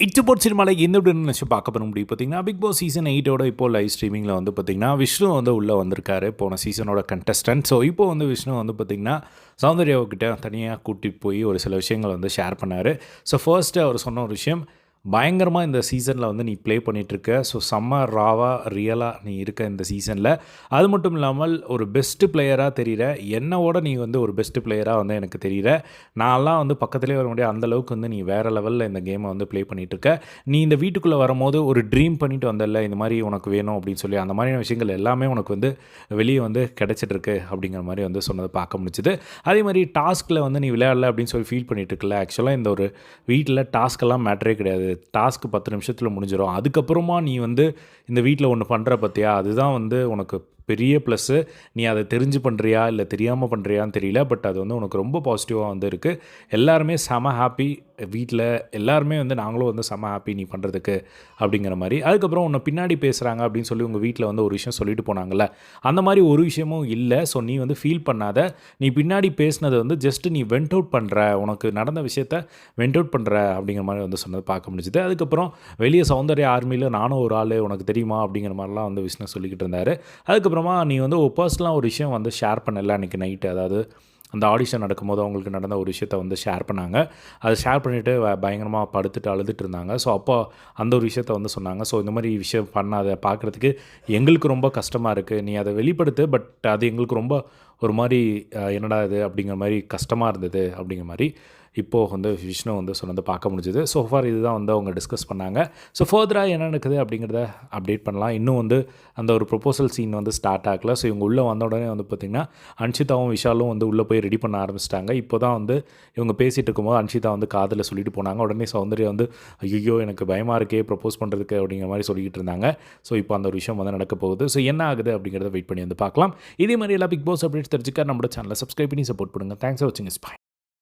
இச்சப்போட் சினிமாவில் எந்த விட நினச்சி பார்க்க பண்ண முடியும் பார்த்தீங்கன்னா பிக் பாஸ் சீசன் எயிட்டோட இப்போ லைவ் ஸ்ட்ரீமிங்கில் வந்து பார்த்திங்கன்னா விஷ்ணு வந்து உள்ளே வந்திருக்காரு. போன சீசனோட கண்டஸ்டன்ட் ஸோ இப்போ வந்து விஷ்ணு வந்து பார்த்திங்கன்னா சௌந்தர்யாவுக்கிட்ட தனியாக கூட்டிகிட்டு போய் ஒரு சில விஷயங்கள் வந்து ஷேர் பண்ணார். ஸோ ஃபர்ஸ்ட்டு அவர் சொன்ன ஒரு விஷயம் பயங்கரமாக இந்த சீசனில் வந்து நீ ப்ளே பண்ணிகிட்ருக்க ஸோ செம்ம ராவாக ரியலாக நீ இருக்க இந்த சீசனில் அது மட்டும் இல்லாமல் ஒரு பெஸ்ட்டு பிளேயராக தெரிகிற என்னோட நீ வந்து ஒரு பெஸ்ட்டு பிளேயராக வந்து எனக்கு தெரிகிற நான்லாம் வந்து பக்கத்துலேயே வர முடியாது. அந்தளவுக்கு வந்து நீ வேறு லெவலில் இந்த கேமை வந்து ப்ளே பண்ணிகிட்ருக்க நீ இந்த வீட்டுக்குள்ளே வரும்போது ஒரு ட்ரீம் பண்ணிட்டு வந்தல இந்த மாதிரி உனக்கு வேணும் அப்படின்னு சொல்லி அந்த மாதிரியான விஷயங்கள் எல்லாமே உனக்கு வந்து வெளியே வந்து கிடச்சிட்ருக்கு அப்படிங்கிற மாதிரி வந்து சொன்னதை பார்க்க முடிச்சுது அதே மாதிரி டாஸ்கில் வந்து நீ விளையாடல அப்படின்னு சொல்லி ஃபீல் பண்ணிகிட்ருக்கல இருக்கல ஆக்சுவலாக இந்த ஒரு வீட்டில் டாஸ்க்கெல்லாம் மேட்டரே கிடையாது. டாஸ்க்கு பத்து நிமிஷத்தில் முடிஞ்சிடும் அதுக்கப்புறமா நீ வந்து இந்த வீட்டில் ஒன்று பண்ணுற பற்றியா அதுதான் வந்து உனக்கு பெரிய ப்ளஸ்ஸு நீ அதை தெரிஞ்சு பண்ணுறியா இல்லை தெரியாமல் பண்ணுறியான்னு தெரியல. பட் அது வந்து உனக்கு ரொம்ப பாசிட்டிவாக வந்து இருக்குது எல்லாருமே செம ஹாப்பி வீட்டில் எல்லாருமே வந்து நாங்களும் வந்து செம ஹாப்பி நீ பண்ணுறதுக்கு அப்படிங்கிற மாதிரி. அதுக்கப்புறம் உன்னை பின்னாடி பேசுகிறாங்க அப்படின்னு சொல்லி உங்கள் வீட்டில் வந்து ஒரு விஷயம் சொல்லிட்டு போனாங்கல்ல? அந்த மாதிரி ஒரு விஷயமும் இல்லை. ஸோ நீ வந்து ஃபீல் பண்ணாத. நீ பின்னாடி பேசினதை வந்து ஜஸ்ட் நீ வெண்ட் அவுட் பண்ணுற உனக்கு நடந்த விஷயத்த வெண்ட் அவுட் பண்ணுற அப்படிங்கிற மாதிரி வந்து சொன்னது பார்க்க முடிஞ்சுது. அதுக்கப்புறம் வெளியே சௌந்தர்ய ஆர்மியில் நானும் ஒரு ஆள். உனக்கு தெரியுமா? அப்படிங்கிற மாதிரிலாம் வந்து விஷ்ணு சொல்லிக்கிட்டு இருந்தார். அதுக்கப்புறமா நீ வந்து பர்சனலாக ஒரு விஷயம் வந்து ஷேர் பண்ணல அன்றைக்கி நைட்டு அதாவது அந்த ஆடிஷன் நடக்கும்போது அவங்களுக்கு நடந்த ஒரு விஷயத்த வந்து ஷேர் பண்ணாங்க. அதை ஷேர் பண்ணிவிட்டு பயங்கரமாக படுத்துட்டு அழுதுட்டு இருந்தாங்க. ஸோ அப்போ அந்த ஒரு விஷயத்த வந்து சொன்னாங்க. ஸோ இந்த மாதிரி விஷயம் பண்ணாத பார்க்குறதுக்கு எங்களுக்கு ரொம்ப கஷ்டமாக இருக்குது நீ அதை வெளிப்படுத்து பட் அது எங்களுக்கு ரொம்ப ஒரு மாதிரி என்னடா இது அப்படிங்கிற மாதிரி கஷ்டமாக இருந்தது அப்படிங்கிற மாதிரி இப்போது வந்து விஷ்ணு வந்து சொன்னதை பார்க்க முடிஞ்சுது. ஸோ ஃபார் இதுதான் வந்து அவங்க டிஸ்கஸ் பண்ணாங்க. ஸோ ஃபர்தராக என்ன நடக்குது அப்படிங்கிறத அப்டேட் பண்ணலாம். இன்னும் வந்து அந்த ஒரு ப்ரொபோசல் சீன் வந்து ஸ்டார்ட் ஆகல. ஸோ இவங்க உள்ளே வந்த உடனே வந்து பார்த்திங்கன்னா அன்ஷிதாவும் விஷாலும் வந்து உள்ளே போய் ரெடி பண்ண ஆரம்பிச்சிட்டாங்க. இப்போ தான் வந்து இவங்க பேசிகிட்டு இருக்கும்போது அன்ஷிதா வந்து காதில் சொல்லிட்டு போனாங்க. உடனே சௌந்தர்யா வந்து ஐயோ எனக்கு பயமாக இருக்கே ப்ரப்போஸ் பண்ணுறதுக்கு அப்படிங்கிற மாதிரி சொல்லிக்கிட்டு இருந்தாங்க. ஸோ இப்போ அந்த ஒரு விஷயம் வந்து நடக்க போகுது. ஸோ என்ன ஆகுது அப்படிங்கிறத வெயிட் பண்ணி வந்து பார்க்கலாம். இதே மாதிரி எல்லா பிக் பாஸ் அப்டேட்ஸ் தெரிஞ்சுக்க நம்மளோட சேனலை சப்ஸ்கிரைப் பண்ணி சப்போர்ட் பண்ணுங்கள் தேங்க்ஸ் வச்சிங்க வாட்சிங் இஸ் பை